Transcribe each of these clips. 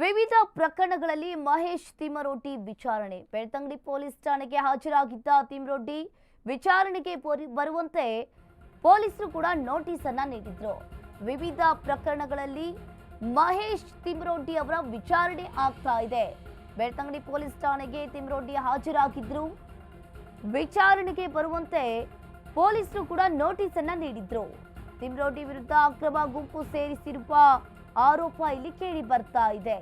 ವಿವಿಧ ಪ್ರಕರಣಗಳಲ್ಲಿ ಮಹೇಶ್ ತಿಮ್ಮರೊಡ್ಡಿ ವಿಚಾರಣೆ. ಬೆಳ್ತಂಗಡಿ ಪೊಲೀಸ್ ಠಾಣೆಗೆ ಹಾಜರಾಗಿದ್ದ ತಿಮ್ಮರೊಡ್ಡಿ ವಿಚಾರಣೆಗೆ ಬರುವಂತೆ ಪೊಲೀಸರು ಕೂಡ ನೋಟಿಸ್ ಅನ್ನ ನೀಡಿದ್ರು. ವಿವಿಧ ಪ್ರಕರಣಗಳಲ್ಲಿ ಮಹೇಶ್ ತಿಮ್ಮರೊಡ್ಡಿ ಅವರ ವಿಚಾರಣೆ ಆಗ್ತಾ ಇದೆ. ಬೆಳ್ತಂಗಡಿ ಪೊಲೀಸ್ ಠಾಣೆಗೆ ತಿಮ್ಮರೊಡ್ಡಿ ಹಾಜರಾಗಿದ್ರು. ವಿಚಾರಣೆಗೆ ಬರುವಂತೆ ಪೊಲೀಸರು ಕೂಡ ನೋಟಿಸ್ ಅನ್ನ ನೀಡಿದ್ರು. ತಿಮ್ಮರೊಡ್ಡಿ ವಿರುದ್ಧ ಅಕ್ರಮ ಗುಂಪು ಸೇರಿಸಿರುವ ಆರೋಪ ಇಲ್ಲಿ ಕೇಳಿ ಬರ್ತಾ ಇದೆ.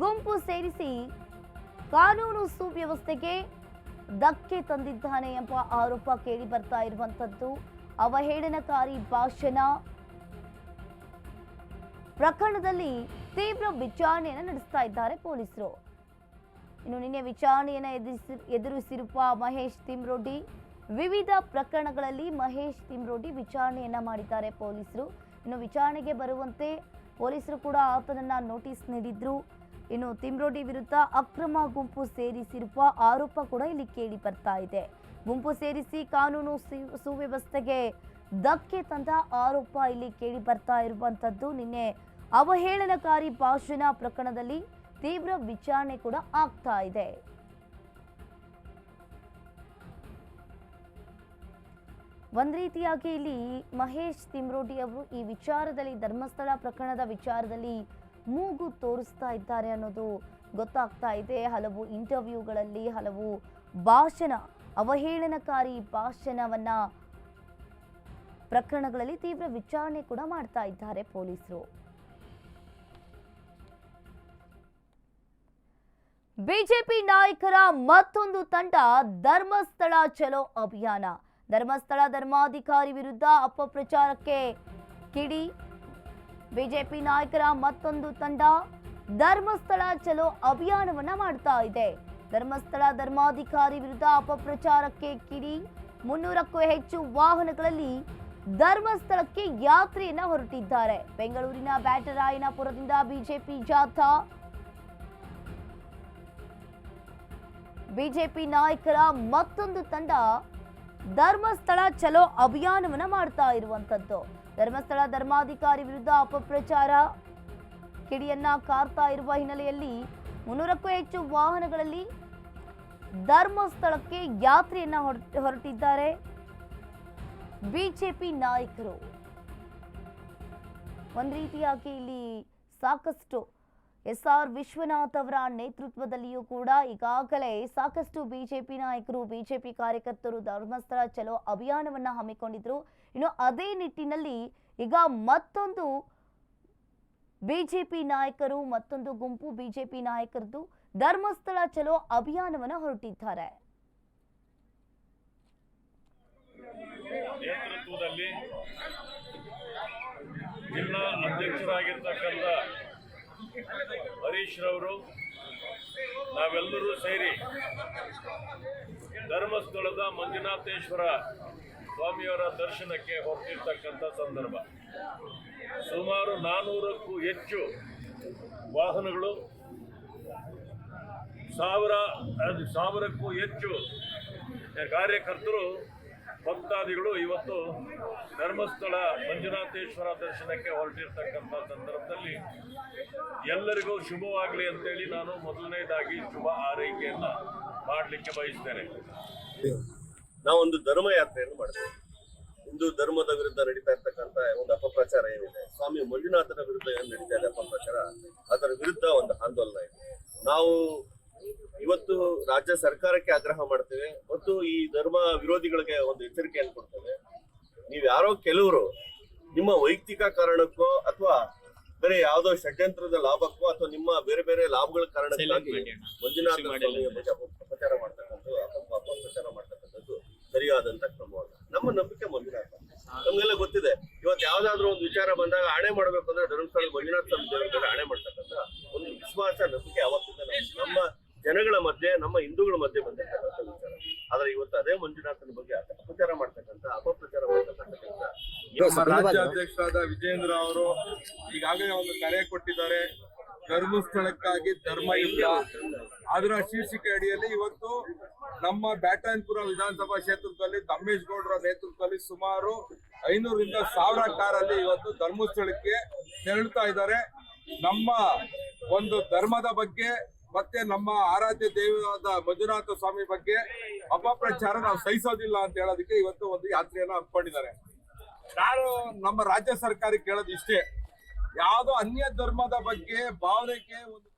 ಗುಂಪು ಸೇರಿಸಿ ಕಾನೂನು ಸುವ್ಯವಸ್ಥೆಗೆ ಧಕ್ಕೆ ತಂದಿದ್ದಾನೆ ಎಂಬ ಆರೋಪ ಕೇಳಿ ಬರ್ತಾ ಇರುವಂತದ್ದು ಅವಹೇಳನಕಾರಿ ಭಾಷಣ. ಪ್ರಕರಣದಲ್ಲಿ ತೀವ್ರ ವಿಚಾರಣೆಯನ್ನು ನಡೆಸ್ತಾ ಇದ್ದಾರೆ ಪೊಲೀಸರು. ಇನ್ನು ನಿನ್ನೆ ವಿಚಾರಣೆಯನ್ನು ಎದುರಿಸಿ, ಎದುರಿಸಿರುವ ಮಹೇಶ್ ತಿಮ್ರೋಡಿ, ವಿವಿಧ ಪ್ರಕರಣಗಳಲ್ಲಿ ಮಹೇಶ್ ತಿಮ್ರೋಡಿ ವಿಚಾರಣೆಯನ್ನ ಮಾಡಿದ್ದಾರೆ ಪೊಲೀಸರು. ಇನ್ನು ವಿಚಾರಣೆಗೆ ಬರುವಂತೆ ಪೊಲೀಸರು ಕೂಡ ಆತನನ್ನ ನೋಟಿಸ್ ನೀಡಿದ್ರು. ಇನ್ನು ತಿಮ್ರೋಡಿ ವಿರುದ್ಧ ಅಕ್ರಮ ಗುಂಪು ಸೇರಿಸಿರುವ ಆರೋಪ ಕೂಡ ಇಲ್ಲಿ ಕೇಳಿ ಬರ್ತಾ ಇದೆ. ಗುಂಪು ಸೇರಿಸಿ ಕಾನೂನು ಸುವ್ಯವಸ್ಥೆಗೆ ಧಕ್ಕೆ ತಂದ ಆರೋಪ ಇಲ್ಲಿ ಕೇಳಿ ಬರ್ತಾ ಇರುವಂತದ್ದು. ನಿನ್ನೆ ಅವಹೇಳನಕಾರಿ ಭಾಷಣ ಪ್ರಕರಣದಲ್ಲಿ ತೀವ್ರ ವಿಚಾರಣೆ ಕೂಡ ಆಗ್ತಾ ಇದೆ. ಒಂದ್ ರೀತಿಯಾಗಿ ಇಲ್ಲಿ ಮಹೇಶ್ ತಿಮ್ರೋಟಿ ಅವರು ಈ ವಿಚಾರದಲ್ಲಿ ಧರ್ಮಸ್ಥಳ ಪ್ರಕರಣದ ವಿಚಾರದಲ್ಲಿ ಮೂಗು ತೋರಿಸ್ತಾ ಇದ್ದಾರೆ ಅನ್ನೋದು ಗೊತ್ತಾಗ್ತಾ ಇದೆ. ಹಲವು ಇಂಟರ್ವ್ಯೂಗಳಲ್ಲಿ ಹಲವು ಭಾಷಣ, ಅವಹೇಳನಕಾರಿ ಭಾಷಣವನ್ನ ಪ್ರಕರಣಗಳಲ್ಲಿ ತೀವ್ರ ವಿಚಾರಣೆ ಕೂಡ ಮಾಡ್ತಾ ಇದ್ದಾರೆ ಪೊಲೀಸರು. ಬಿಜೆಪಿ ನಾಯಕರ ಮತ್ತೊಂದು ತಂಡ ಧರ್ಮಸ್ಥಳ ಚಲೋ ಅಭಿಯಾನ. ಧರ್ಮಸ್ಥಳ ಧರ್ಮಾಧಿಕಾರಿ ವಿರುದ್ಧ ಅಪಪ್ರಚಾರಕ್ಕೆ ಕಿಡಿ. ಬಿಜೆಪಿ ನಾಯಕರ ಮತ್ತೊಂದು ತಂಡ ಧರ್ಮಸ್ಥಳ ಚಲೋ ಅಭಿಯಾನವನ್ನ ಮಾಡ್ತಾ ಇದೆ. ಧರ್ಮಸ್ಥಳ ಧರ್ಮಾಧಿಕಾರಿ ವಿರುದ್ಧ ಅಪಪ್ರಚಾರಕ್ಕೆ ಕಿಡಿ. ಮುನ್ನೂರಕ್ಕೂ ಹೆಚ್ಚು ವಾಹನಗಳಲ್ಲಿ ಧರ್ಮಸ್ಥಳಕ್ಕೆ ಯಾತ್ರೆಯನ್ನ ಹೊರಟಿದ್ದಾರೆ. ಬೆಂಗಳೂರಿನ ಬ್ಯಾಟರಾಯನಪುರದಿಂದ ಬಿಜೆಪಿ ಜಾಥಾ. ಬಿಜೆಪಿ ನಾಯಕರ ಮತ್ತೊಂದು ತಂಡ ಧರ್ಮಸ್ಥಳ ಚಲೋ ಅಭಿಯಾನವನ್ನ ಮಾಡ್ತಾ ಇರುವಂತದ್ದು. ಧರ್ಮಸ್ಥಳ ಧರ್ಮಾಧಿಕಾರಿ ವಿರುದ್ಧ ಅಪಪ್ರಚಾರ ಕಿಡಿಯನ್ನ ಕಾರ್ತಾ ಇರುವ ಹಿನ್ನೆಲೆಯಲ್ಲಿ ಮುನ್ನೂರಕ್ಕೂ ಹೆಚ್ಚು ವಾಹನಗಳಲ್ಲಿ ಧರ್ಮಸ್ಥಳಕ್ಕೆ ಯಾತ್ರೆಯನ್ನ ಹೊರ- ಹೊರಟಿದ್ದಾರೆ. ಬಿಜೆಪಿ ನಾಯಕರು. ಒಂದು ರೀತಿಯಾಗಿ ಇಲ್ಲಿ ಸಾಕಷ್ಟು ಎಸ್ ಆರ್ ವಿಶ್ವನಾಥ್ ಅವರ ನೇತೃತ್ವದಲ್ಲಿಯೂ ಕೂಡ ಈಗಾಗಲೇ ಸಾಕಷ್ಟು ಬಿಜೆಪಿ ನಾಯಕರು, ಬಿಜೆಪಿ ಕಾರ್ಯಕರ್ತರು ಧರ್ಮಸ್ಥಳ ಚಲೋ ಅಭಿಯಾನವನ್ನ ಹಮ್ಮಿಕೊಂಡಿದ್ರು. ಇನ್ನು ಅದೇ ನಿಟ್ಟಿನಲ್ಲಿ ಈಗ ಮತ್ತೊಂದು ಬಿಜೆಪಿ ನಾಯಕರು, ಮತ್ತೊಂದು ಗುಂಪು ಬಿಜೆಪಿ ನಾಯಕರದ್ದು ಧರ್ಮಸ್ಥಳ ಚಲೋ ಅಭಿಯಾನವನ್ನ ಹೊರಟಿದ್ದಾರೆ. ಜಿಲ್ಲಾ ಅಧ್ಯಕ್ಷರಾಗಿರ್ತಕ್ಕಂಥ ಹರೀಶ್ ರವರು, ನಾವೆಲ್ಲರೂ ಸೇರಿ ಧರ್ಮಸ್ಥಳದ ಮಂಜುನಾಥೇಶ್ವರ ಸ್ವಾಮಿಯವರ ದರ್ಶನಕ್ಕೆ ಹೊರಟಿರ್ತಕ್ಕಂಥ ಸಂದರ್ಭ. ಸುಮಾರು ನಾನ್ನೂರಕ್ಕೂ ಹೆಚ್ಚು ವಾಹನಗಳು, ಸಾವಿರ ಸಾವಿರಕ್ಕೂ ಹೆಚ್ಚು ಕಾರ್ಯಕರ್ತರು, ಭಕ್ತಾದಿಗಳು ಇವತ್ತು ಧರ್ಮಸ್ಥಳ ಮಂಜುನಾಥೇಶ್ವರ ದರ್ಶನಕ್ಕೆ ಹೊರಟಿರ್ತಕ್ಕಂಥ ಸಂದರ್ಭದಲ್ಲಿ ಎಲ್ಲರಿಗೂ ಶುಭವಾಗಲಿ ಅಂತೇಳಿ ನಾನು ಮೊದಲನೇದಾಗಿ ಶುಭ ಆರೈಕೆಯನ್ನ ಮಾಡಲಿಕ್ಕೆ ಬಯಸ್ತೇನೆ. ನಾವೊಂದು ಧರ್ಮ ಯಾತ್ರೆಯನ್ನು ಮಾಡ್ತೇವೆ. ಹಿಂದೂ ಧರ್ಮದ ವಿರುದ್ಧ ನಡೀತಾ ಇರ್ತಕ್ಕಂತ ಒಂದು ಅಪಪ್ರಚಾರ ಏನಿದೆ, ಸ್ವಾಮಿ ಮಂಜುನಾಥನ ವಿರುದ್ಧ ಏನು ನಡೀತಾ ಇದೆ ಅಪಪ್ರಚಾರ, ಅದರ ವಿರುದ್ಧ ಒಂದು ಆಂದೋಲನ ಇದೆ. ನಾವು ಇವತ್ತು ರಾಜ್ಯ ಸರ್ಕಾರಕ್ಕೆ ಆಗ್ರಹ ಮಾಡ್ತೇವೆ, ಮತ್ತು ಈ ಧರ್ಮ ವಿರೋಧಿಗಳಿಗೆ ಒಂದು ಎಚ್ಚರಿಕೆಯನ್ನು ಕೊಡ್ತೇವೆ. ನೀವು ಯಾರೋ ಕೆಲವರು ನಿಮ್ಮ ವೈಯಕ್ತಿಕ ಕಾರಣಕ್ಕೋ ಅಥವಾ ಬೇರೆ ಯಾವ್ದೋ ಷಡ್ಯಂತ್ರದ ಲಾಭಕ್ಕೂ ಅಥವಾ ನಿಮ್ಮ ಬೇರೆ ಬೇರೆ ಲಾಭಗಳ ಕಾರಣಕ್ಕಾಗಿ ಮಂಜುನಾಥ ಸ್ವಾಮಿಯ ಬಗ್ಗೆ ಅಪಪ್ರಚಾರ ಮಾಡ್ತಕ್ಕಂಥದ್ದು ಮಾಡ್ತಕ್ಕಂಥದ್ದು ಸರಿಯಾದಂತ ಕ್ರಮವಲ್ಲ. ನಮ್ಮ ನಂಬಿಕೆ ಮಂಜುನಾಥ. ನಮ್ಗೆಲ್ಲ ಗೊತ್ತಿದೆ. ಇವತ್ತು ಯಾವ್ದಾದ್ರು ಒಂದು ವಿಚಾರ ಬಂದಾಗ ಆಣೆ ಮಾಡ್ಬೇಕು ಅಂದ್ರೆ ಧರ್ಮಸ್ಥಳ ಮಂಜುನಾಥ ಸ್ವಾಮಿ ಆಣೆ ಹಣೆ ಮಾಡ್ತಕ್ಕಂಥ ಒಂದು ವಿಶ್ವಾಸ ನಂಬಿಕೆ ಅವತ್ತಿಂದ ನಮ್ಮ- ನಮ್ಮ ಜನಗಳ ಮಧ್ಯೆ ನಮ್ಮ ಹಿಂದೂಗಳ ಮಧ್ಯೆ ಬಂದಿರ್ತಕ್ಕಂಥ ವಿಚಾರ. ಆದ್ರೆ ಇವತ್ತು ಅದೇ ಮಂಜುನಾಥನ ಬಗ್ಗೆ ಅಪಚಾರ ಮಾಡ್ತಕ್ಕಂಥ ಅಪಪ್ರಚಾರ ಮಾಡ್ತಕ್ಕಂಥ ಕೆಲಸ ನಮ್ಮ ರಾಜ್ಯಾಧ್ಯಕ್ಷರಾದ ವಿಜೇಂದ್ರ ಅವರು ಈಗಾಗಲೇ ಒಂದು ಕರೆ ಕೊಟ್ಟಿದ್ದಾರೆ. ಧರ್ಮಸ್ಥಳಕ್ಕಾಗಿ ಧರ್ಮ ಯುದ್ಧ. ಅದರ ಶೀರ್ಷಿಕೆ ಅಡಿಯಲ್ಲಿ ಇವತ್ತು ನಮ್ಮ ಬ್ಯಾಟನ್ಪುರ ವಿಧಾನಸಭಾ ಕ್ಷೇತ್ರದಲ್ಲಿ ತಮ್ಮೇಶ್ ಗೌಡರ ನೇತೃತ್ವದಲ್ಲಿ ಸುಮಾರು ಐನೂರಿಂದ ಸಾವಿರ ಕಾರಲ್ಲಿ ಇವತ್ತು ಧರ್ಮಸ್ಥಳಕ್ಕೆ ತೆರಳುತ್ತಾ ಇದ್ದಾರೆ. ನಮ್ಮ ಒಂದು ಧರ್ಮದ ಬಗ್ಗೆ ಮತ್ತೆ ನಮ್ಮ ಆರಾಧ್ಯ ದೇವರಾದ ಮಂಜುನಾಥ ಸ್ವಾಮಿ ಬಗ್ಗೆ ಅಪಪ್ರಚಾರ ನಾವು ಸಹಿಸೋದಿಲ್ಲ ಅಂತ ಹೇಳೋದಕ್ಕೆ ಇವತ್ತು ಒಂದು ಯಾತ್ರೆಯನ್ನು ಹಮ್ಮಿಕೊಂಡಿದ್ದಾರೆ. ನಾನು ನಮ್ಮ ರಾಜ್ಯ ಸರ್ಕಾರಕ್ಕೆ ಕೇಳೋದು ಇಷ್ಟೇ. ಯಾವುದೋ ಅನ್ಯ ಧರ್ಮದ ಬಗ್ಗೆ ಭಾವನೆಗೆ ಒಂದು